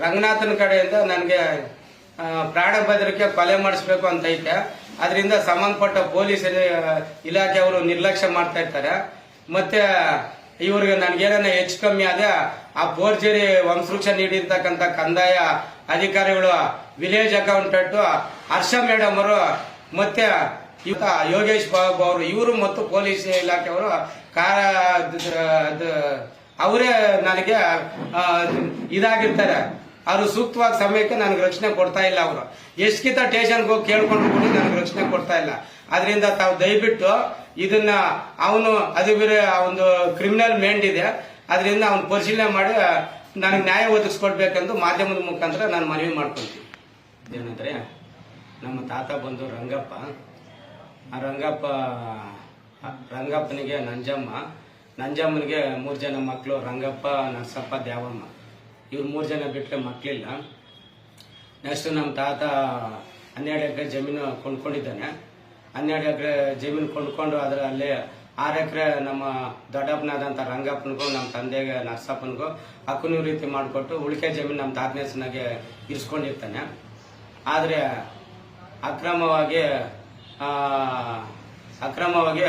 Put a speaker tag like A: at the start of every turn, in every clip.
A: ರಂಗನಾಥನ ಕಡೆಯಿಂದ ನನಗೆ ಪ್ರಾಣ ಭದ್ರಕ್ಕೆ ಕೊಲೆ ಮಾಡಿಸ್ಬೇಕು ಅಂತ ಐತೆ. ಅದರಿಂದ ಸಂಬಂಧಪಟ್ಟ ಪೊಲೀಸ್ ಇಲಾಖೆಯವರು ನಿರ್ಲಕ್ಷ್ಯ ಮಾಡ್ತಾ ಇರ್ತಾರೆ. ಮತ್ತೆ ಇವ್ರಿಗೆ ನನಗೇನ ಹೆಚ್ಚು ಕಮ್ಮಿ ಆದ ಆ ಫೋರ್ಜರಿ ವಂಶವೃಕ್ಷ ನೀಡಿರ್ತಕ್ಕಂಥ ಕಂದಾಯ ಅಧಿಕಾರಿಗಳು, ವಿಲೇಜ್ ಅಕೌಂಟೆಂಟ್, ಹರ್ಷ ಮೇಡಮ್ ಅವರು, ಮತ್ತೆ ಯೋಗೇಶ್ ಬಾಬು ಅವರು, ಇವರು ಮತ್ತು ಪೊಲೀಸ್ ಇಲಾಖೆಯವರು ಕಾರ ಅವರೇ ನನಗೆ ಇದಾಗಿರ್ತಾರೆ. ಅವರು ಸೂಕ್ತವಾದ ಸಮಯಕ್ಕೆ ನನಗೆ ರಕ್ಷಣೆ ಕೊಡ್ತಾ ಇಲ್ಲ ಅವರು. ಎಷ್ಟಿತ ಟೇಷನ್ಗೆ ಹೋಗಿ ಕೇಳ್ಕೊಂಡು ಕೂಡ ನನಗೆ ರಕ್ಷಣೆ ಕೊಡ್ತಾ ಇಲ್ಲ. ಅದರಿಂದ ತಾವು ದಯವಿಟ್ಟು ಇದನ್ನ ಅವನು, ಅದು ಬೇರೆ ಒಂದು ಕ್ರಿಮಿನಲ್ ಮೇಂಡ್ ಇದೆ. ಅದರಿಂದ ಅವನು ಪರಿಶೀಲನೆ ಮಾಡಿ ನನಗೆ ನ್ಯಾಯ ಒದಗಿಸ್ಕೊಡ್ಬೇಕೆಂದು ಮಾಧ್ಯಮದ ಮುಖಾಂತರ ನಾನು ಮನವಿ ಮಾಡ್ಕೊಳ್ತೀನಿ. ಏನಂದ್ರೆ, ನಮ್ಮ ತಾತ ಬಂದು ರಂಗಪ್ಪ. ಆ ರಂಗಪ್ಪ ರಂಗಪ್ಪನಿಗೆ ನಂಜಮ್ಮ. ನಂಜಮ್ಮನಿಗೆ ಮೂರು ಜನ ಮಕ್ಕಳು ರಂಗಪ್ಪ, ನರಸಪ್ಪ ದ್ಯಾವಮ್ಮ ಇವ್ರು ಮೂರು ಜನ ಬಿಟ್ಟರೆ ಮಕ್ಕಳಿಲ್ಲ ನೆಕ್ಸ್ಟ್ ನಮ್ಮ ತಾತ ಹನ್ನೆರಡು ಎಕರೆ ಜಮೀನು ಕೊಂಡ್ಕೊಂಡಿದ್ದಾನೆ. ಹನ್ನೆರಡು ಎಕರೆ ಜಮೀನು ಕೊಂಡ್ಕೊಂಡು ಅದರ ಅಲ್ಲಿ ಆರು ಎಕರೆ ನಮ್ಮ ದೊಡ್ಡಪ್ಪನಾದಂಥ ರಂಗಪ್ಪನಿಗೂ ನಮ್ಮ ತಂದೆಗೆ ನರಸಪ್ಪನಿಗೂ ಹಕ್ಕುನು ರೀತಿ ಮಾಡಿಕೊಟ್ಟು ಉಳಿಕೆ ಜಮೀನು ನಮ್ಮ ತಾತನ ಹೆಸರಿನಾಗೆ ಇರಿಸ್ಕೊಂಡಿರ್ತಾನೆ. ಆದರೆ ಅಕ್ರಮವಾಗಿ ಅಕ್ರಮವಾಗಿ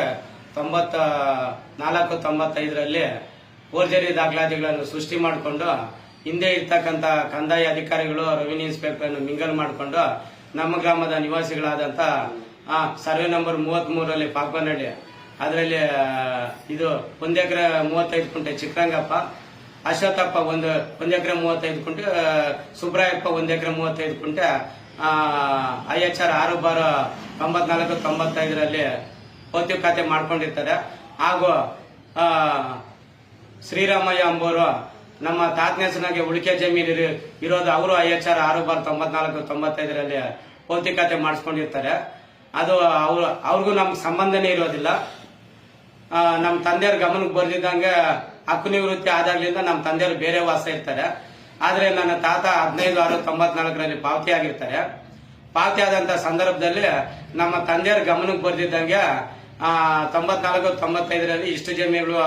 A: ತೊಂಬತ್ತ, ನಾಲ್ಕು ತೊಂಬತ್ತೈದರಲ್ಲಿ ಫೋರ್ಜರಿ ದಾಖಲಾತಿಗಳನ್ನು ಸೃಷ್ಟಿ ಮಾಡಿಕೊಂಡು ಹಿಂದೆ ಇರ್ತಕ್ಕಂಥ ಕಂದಾಯ ಅಧಿಕಾರಿಗಳು ರೆವಿನ್ಯೂ ಇನ್ಸ್ಪೆಕ್ಟರ್ ಮಿಂಗಲ್ ಮಾಡಿಕೊಂಡು, ನಮ್ಮ ಗ್ರಾಮದ ನಿವಾಸಿಗಳಾದಂಥ ಸರ್ವೆ ನಂಬರ್ ಮೂವತ್ತ್ ಮೂರಲ್ಲಿ ಪಾಕ್ಬನಹಳ್ಳಿ ಅದರಲ್ಲಿ ಇದು ಒಂದ್ ಎಕರೆ ಮೂವತ್ತೈದು ಕುಂಟೆ ಚಿಕ್ಕರಂಗಪ್ಪ ಅಶ್ವಥಪ್ಪ ಒಂದು, ಒಂದ್ ಎಕರೆ ಮೂವತ್ತೈದು ಕುಂಟೆ ಸುಬ್ರಾಯಪ್ಪ ಒಂದ್ ಎಕರೆ ಮೂವತ್ತೈದು ಕುಂಟೆ ಐ ಎಚ್ ಆರ್ ಆರು ಬಾರು ತೊಂಬತ್ನಾಲ್ಕು, ತೊಂಬತ್ತೈದರಲ್ಲಿ ಪೋತಿ ಖಾತೆ ಮಾಡ್ಕೊಂಡಿರ್ತಾರೆ. ಹಾಗೂ ಶ್ರೀರಾಮಯ್ಯ ಅಂಬೋರು ನಮ್ಮ ತಾತನ ಹೆಸರಿನಾಗೆ ಉಳಿಕೆ ಜಮೀನು ಇರಿ- ಇರೋದು ಅವರು ಐ ಎಚ್ ಆರ್ ಆರು ಬಾರ್ ತೊಂಬತ್ನಾಲ್ಕು, ತೊಂಬತ್ತೈದರಲ್ಲಿ ಪೌತಿ ಖಾತೆ ಮಾಡಿಸ್ಕೊಂಡಿರ್ತಾರೆ. ಅದು ಅವ್ರು ಅವ್ರಿಗೂ ನಮ್ಗೆ ಸಂಬಂಧನೇ ಇರೋದಿಲ್ಲ. ನಮ್ಮ ತಂದೆಯವ್ರ ಗಮನಕ್ಕೆ ಬರ್ದಿದ್ದಂಗೆ ಹಕ್ಕು ನಿವೃತ್ತಿ ಆದಾಗ್ಲಿಂದ ನಮ್ಮ ತಂದೆಯವರು ಬೇರೆ ವಾಸ ಇರ್ತಾರೆ. ಆದರೆ ನನ್ನ ತಾತ ಹದಿನೈದು ಆರು ತೊಂಬತ್ನಾಲ್ಕರಲ್ಲಿ ಪಾವತಿ ಆಗಿರ್ತಾರೆ. ಪಾವತಿ ಆದಂತ ಸಂದರ್ಭದಲ್ಲಿ ನಮ್ಮ ತಂದೆಯವ್ರ ಗಮನಕ್ಕೆ ಬರ್ದಿದ್ದಂಗೆ ತೊಂಬತ್ನಾಲ್ಕು, ತೊಂಬತ್ತೈದರಲ್ಲಿ ಇಷ್ಟು ಜಮೀನುಗಳು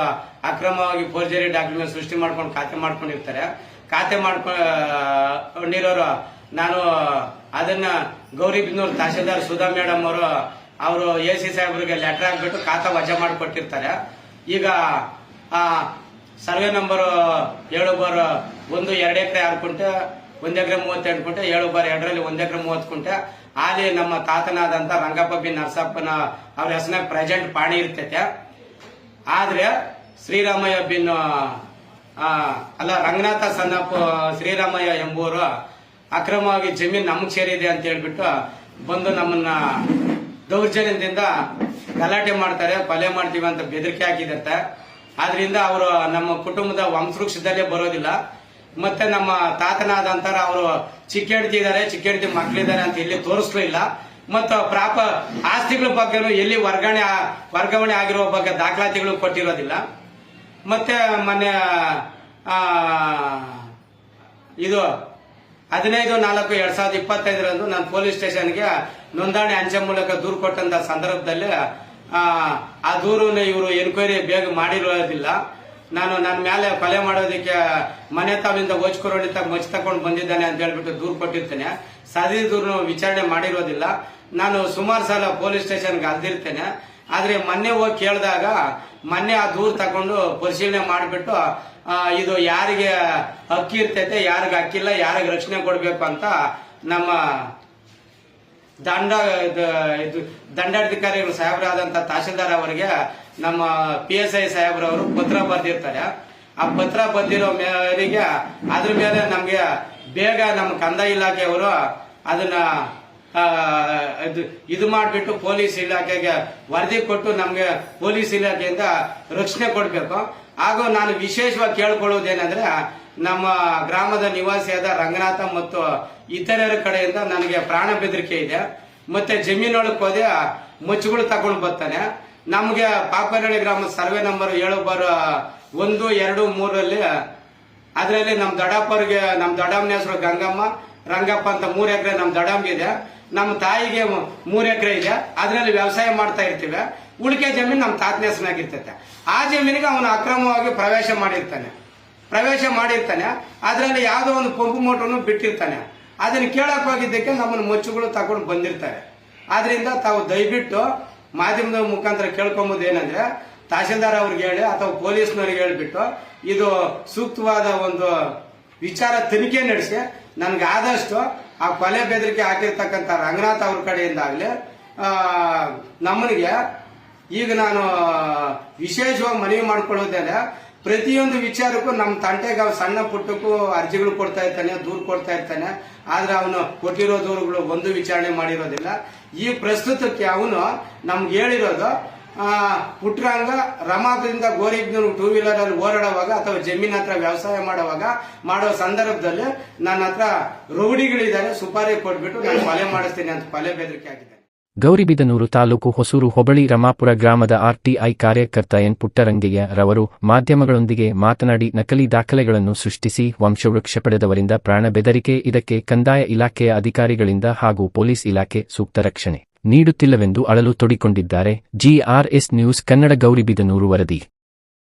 A: ಅಕ್ರಮವಾಗಿ ಫೋರ್ಜರಿ ಡಾಕ್ಯುಮೆಂಟ್ ಸೃಷ್ಟಿ ಮಾಡ್ಕೊಂಡು ಖಾತೆ ಮಾಡ್ಕೊಂಡಿರ್ತಾರೆ. ಖಾತೆ ಮಾಡ್ಕೊಂಡಿರೋರು ನಾನು ಅದನ್ನ ಗೌರಿಬಿದನೂರು ತಹಶೀಲ್ದಾರ್ ಸುಧಾ ಮೇಡಮ್ ಅವರು ಅವರು ಎ ಸಿ ಸಾಹೇಬರಿಗೆ ಲೆಟರ್ ಹಾಕ್ಬಿಟ್ಟು ಖಾತಾ ವಜಾ ಮಾಡಿಕೊಟ್ಟಿರ್ತಾರೆ. ಈಗ ಸರ್ವೆ ನಂಬರ್ ಏಳು ಬಾರ್ ಒಂದು ಎರಡು ಎಕರೆ ಆರು ಕುಂಟೆ, ಒಂದ್ ಎಕರೆ ಮೂವತ್ತೆರಡು ಕುಂಟೆ ಏಳು ಬಾರ್ ಎರಡರಲ್ಲಿ ಒಂದು ಎಕರೆ ಮೂವತ್ತು ಕುಂಟೆ. ಅಲ್ಲಿ ನಮ್ಮ ತಾತನಾದಂತ ರಂಗಪ್ಪ ಬಿ ನರಸಪ್ಪನ ಅವ್ರ ಹೆಸರಿನ ಪ್ರೆಸೆಂಟ್ ಪಾಣಿ ಇರ್ತೈತೆ. ಆದ್ರೆ ಶ್ರೀರಾಮಯ್ಯ ಬಿನ್ ಅಲ್ಲ, ರಂಗನಾಥ ಸನ್ನಪ್ಪ ಶ್ರೀರಾಮಯ್ಯ ಎಂಬುವರು ಅಕ್ರಮವಾಗಿ ಜಮೀನು ನಮಗೆ ಸೇರಿದೆ ಅಂತ ಹೇಳ್ಬಿಟ್ಟು ಬಂದು ನಮ್ಮನ್ನ ದೌರ್ಜನ್ಯದಿಂದ ಗಲಾಟೆ ಮಾಡ್ತಾರೆ ಪಲೆ ಮಾಡ್ತೀವಿ ಅಂತ ಬೆದರಿಕೆ ಹಾಕಿದತ್ತೆ ಆದ್ರಿಂದ ಅವರು ನಮ್ಮ ಕುಟುಂಬದ ವಂಶವೃಕ್ಷದಲ್ಲೇ ಬರೋದಿಲ್ಲ. ಮತ್ತೆ ನಮ್ಮ ತಾತನಾದಂತರ ಅವರು ಚಿಕ್ಕ ಹೆಂಡತಿ ಇದಾರೆ ಚಿಕ್ಕ ಹೆಂಡತಿ ಮಕ್ಕಳಿದ್ದಾರೆ ಅಂತ ಇಲ್ಲಿ. ತೋರಿಸ್ಲಿಲ್ಲ ಮತ್ತು ಪ್ರಾಪ ಆಸ್ತಿಗಳ ಬಗ್ಗೆನೂ ಎಲ್ಲಿ ವರ್ಗಾವಣೆ ವರ್ಗಾವಣೆ ಆಗಿರೋ ಬಗ್ಗೆ ದಾಖಲಾತಿಗಳು ಕೊಟ್ಟಿರೋದಿಲ್ಲ. ಮತ್ತೆ ಮೊನ್ನೆ ಇದು ಹದಿನೈದು ನಾಲ್ಕು ಎರಡ್ ಸಾವಿರದ ಇಪ್ಪತ್ತೈದರಂದು ನಾನು ಪೊಲೀಸ್ ಸ್ಟೇಷನ್ಗೆ ನೋಂದಣಿ ಅಂಚೆ ಮೂಲಕ ದೂರು ಕೊಟ್ಟಂತ ಸಂದರ್ಭದಲ್ಲಿ ಆ, ದೂರನ್ನು ಇವರು ಎನ್ಕ್ವೈರಿ ಬೇಗ ಮಾಡಿರೋದಿಲ್ಲ. ನಾನು ನನ್ನ ಮೇಲೆ ಕೊಲೆ ಮಾಡೋದಕ್ಕೆ ಮನೆ ತಾವಿಂದ ಓಚ್ಕೊರೋಡಿತ ಮಚ್ ತಕೊಂಡು ಬಂದಿದ್ದಾನೆ ಅಂತ ಹೇಳ್ಬಿಟ್ಟು ದೂರು ಕೊಟ್ಟಿರ್ತೇನೆ. ಸದಿ ದೂರು ವಿಚಾರಣೆ ಮಾಡಿರೋದಿಲ್ಲ. ನಾನು ಸುಮಾರು ಸಲ ಪೊಲೀಸ್ ಸ್ಟೇಷನ್ಗೆ ಅಲ್ದಿರ್ತೇನೆ. ಆದ್ರೆ ಮೊನ್ನೆ ಹೋಗಿ ಕೇಳಿದಾಗ ಮೊನ್ನೆ ಆ ದೂರು ತಗೊಂಡು ಪರಿಶೀಲನೆ ಮಾಡಿಬಿಟ್ಟು ಇದು ಯಾರಿಗೆ ಅಕ್ಕಿ ಇರ್ತೈತೆ, ಯಾರಿಗೆ ಅಕ್ಕಿಲ್ಲ ಯಾರಿಗೆ ರಕ್ಷಣೆ ಕೊಡಬೇಕು ಅಂತ ನಮ್ಮ ದಂಡ, ಇದು- ದಂಡಾಧಿಕಾರಿಗಳು ಸಾಹೇಬರಾದಂತ ತಹಶೀಲ್ದಾರ್ ಅವರಿಗೆ ನಮ್ಮ ಪಿ ಎಸ್ ಐ ಸಾಹೇಬ್ರವರು ಪತ್ರ ಬರೆದಿರ್ತಾರೆ. ಆ ಪತ್ರ ಬಂದಿರೋ ಮೇರೆಗೆ ಅದ್ರ ಮೇಲೆ ನಮ್ಗೆ ಬೇಗ ನಮ್ಮ ಕಂದಾಯ ಇಲಾಖೆಯವರು ಅದನ್ನ ಇದು ಮಾಡಿಬಿಟ್ಟು ಪೊಲೀಸ್ ಇಲಾಖೆಗೆ ವರದಿ ಕೊಟ್ಟು ನಮಗೆ ಪೊಲೀಸ್ ಇಲಾಖೆಯಿಂದ ರಕ್ಷಣೆ ಕೊಡಬೇಕು. ಹಾಗೂ ನಾನು ವಿಶೇಷವಾಗಿ ಕೇಳ್ಕೊಳ್ಳೋದೇನೆಂದ್ರೆ, ನಮ್ಮ ಗ್ರಾಮದ ನಿವಾಸಿಯಾದ ರಂಗನಾಥ ಮತ್ತು ಇತರರ ಕಡೆಯಿಂದ ನನಗೆ ಪ್ರಾಣ ಬೆದರಿಕೆ ಇದೆ. ಮತ್ತೆ ಜಮೀನೊಳಗೆ ಹೋದೆ ಮುಚ್ಚುಗಳು ತಗೊಂಡು ಬರ್ತಾನೆ. ನಮಗೆ ಪಾಪನಹಳ್ಳಿ ಗ್ರಾಮದ ಸರ್ವೆ ನಂಬರ್ ಏಳು ಬಾರ ಒಂದು, ಎರಡು ಮೂರಲ್ಲಿ ಅದರಲ್ಲಿ ನಮ್ಮ ದೊಡ್ಡಪ್ಪರಿಗೆ ನಮ್ಮ ದೊಡ್ಡಮ್ಮನ ಹೆಸರು ಗಂಗಮ್ಮ ರಂಗಪ್ಪ ಅಂತ ಮೂರು ಎಕರೆ ನಮ್ಮ ದಡಂಬಿ ಇದೆ. ನಮ್ಮ ತಾಯಿಗೆ ಮೂರು ಎಕರೆ ಇದೆ. ಅದರಲ್ಲಿ ವ್ಯವಸಾಯ ಮಾಡ್ತಾ ಇರ್ತೀವಿ. ಉಳಿಕೆ ಜಮೀನು ನಮ್ಮ ತಾತನ ಹೆಸರಿನಾಗಿರ್ತೈತೆ ಆ ಜಮೀನಿಗೆ ಅವನು ಅಕ್ರಮವಾಗಿ ಪ್ರವೇಶ ಮಾಡಿರ್ತಾನೆ. ಪ್ರವೇಶ ಮಾಡಿರ್ತಾನೆ. ಅದರಲ್ಲಿ ಯಾವುದೋ ಒಂದು ಪಂಪು ಮೋಟರ್ನು ಬಿಟ್ಟಿರ್ತಾನೆ. ಅದನ್ನ ಕೇಳಕ್ ಹೋಗಿದ್ದಕ್ಕೆ ನಮ್ಮನ್ನು ಮೊಚ್ಚುಗಳು ತಗೊಂಡು ಬಂದಿರ್ತಾರೆ. ಆದ್ರಿಂದ ತಾವು ದಯವಿಟ್ಟು ಮಾಧ್ಯಮದ ಮುಖಾಂತರ ಕೇಳ್ಕೊಂಬುದು ಏನಂದ್ರೆ ತಹಶೀಲ್ದಾರ್ ಅವ್ರಿಗೆ ಹೇಳಿ ಅಥವಾ ಪೊಲೀಸ್ನವ್ರಿಗೆ ಹೇಳ್ಬಿಟ್ಟು ಇದು ಸೂಕ್ತವಾದ ಒಂದು ವಿಚಾರ ತನಿಖೆ ನಡೆಸಿ ನನ್ಗೆ ಆದಷ್ಟು ಆ ಕೊಲೆ ಬೆದರಿಕೆ ಹಾಕಿರ್ತಕ್ಕಂಥ ರಂಗನಾಥ್ ಅವ್ರ ಕಡೆಯಿಂದ ಆಗ್ಲಿ ಆ, ನಮ್ಮನಿಗೆ ಈಗ ನಾನು ವಿಶೇಷವಾಗಿ ಮನವಿ ಮಾಡ್ಕೊಳ್ಳೋದೇನೆ ಪ್ರತಿಯೊಂದು ವಿಚಾರಕ್ಕೂ ನಮ್ಮ ತಂಟೆಗೆ ಅವ್ನು ಸಣ್ಣ ಪುಟ್ಟಕ್ಕೂ ಅರ್ಜಿಗಳು ಕೊಡ್ತಾ ಇರ್ತಾನೆ ದೂರು ಕೊಡ್ತಾ ಇರ್ತಾನೆ ಆದ್ರೆ ಅವನು ಕೊಟ್ಟಿರೋ ದೂರುಗಳು ಒಂದು ವಿಚಾರಣೆ ಮಾಡಿರೋದಿಲ್ಲ. ಈ ಪ್ರಸ್ತುತಕ್ಕೆ ಅವನು ನಮ್ಗೆ ಹೇಳಿರೋದು ಪುಟ್ರಂಗ ರಮಾದ್ರಿಂದ ಗೋರಿಗ್ನೂರು ಟೂ ವೀಲರ್ ಅಲ್ಲಿ ಓಡಾಡುವಾಗ ಅಥವಾ ಜಮೀನ್ ಹತ್ರ ವ್ಯವಸಾಯ ಮಾಡುವಾಗ ಮಾಡೋ ಸಂದರ್ಭದಲ್ಲಿ ನನ್ನ ಹತ್ರ ರೌಡಿಗಳಿದ್ದಾರೆ, ಸುಪಾರಿ ಕೊಟ್ಬಿಟ್ಟು ನಾನು ಪಲೆ ಮಾಡಿಸ್ತೀನಿ ಅಂತ ಕೊಲೆ ಬೆದರಿಕೆ ಆಗಿದೆ
B: ಗೌರಿಬಿದನೂರು ತಾಲೂಕು ಹೊಸೂರು ಹೊಬಳಿ ರಮಾಪುರ ಗ್ರಾಮದ ಆರ್ಟಿಐ ಕಾರ್ಯಕರ್ತ ಎನ್ ಪುಟ್ಟರಂಗಯ್ಯ ರವರು ಮಾಧ್ಯಮಗಳೊಂದಿಗೆ ಮಾತನಾಡಿ ನಕಲಿ ದಾಖಲೆಗಳನ್ನು ಸೃಷ್ಟಿಸಿ ವಂಶವೃಕ್ಷ ಪಡೆದವರಿಂದ ಪ್ರಾಣ ಬೆದರಿಕೆ, ಇದಕ್ಕೆ ಕಂದಾಯ ಇಲಾಖೆಯ ಅಧಿಕಾರಿಗಳಿಂದ ಹಾಗೂ ಪೊಲೀಸ್ ಇಲಾಖೆ ಸೂಕ್ತ ರಕ್ಷಣೆ. ನೀಡುತ್ತಿಲ್ಲವೆಂದು ಅಳಲು ತೊಡಿಕೊಂಡಿದ್ದಾರೆ. ಜಿಆರ್ಎಸ್ ನ್ಯೂಸ್ ಕನ್ನಡ ಗೌರಿಬಿದನೂರು ವರದಿ.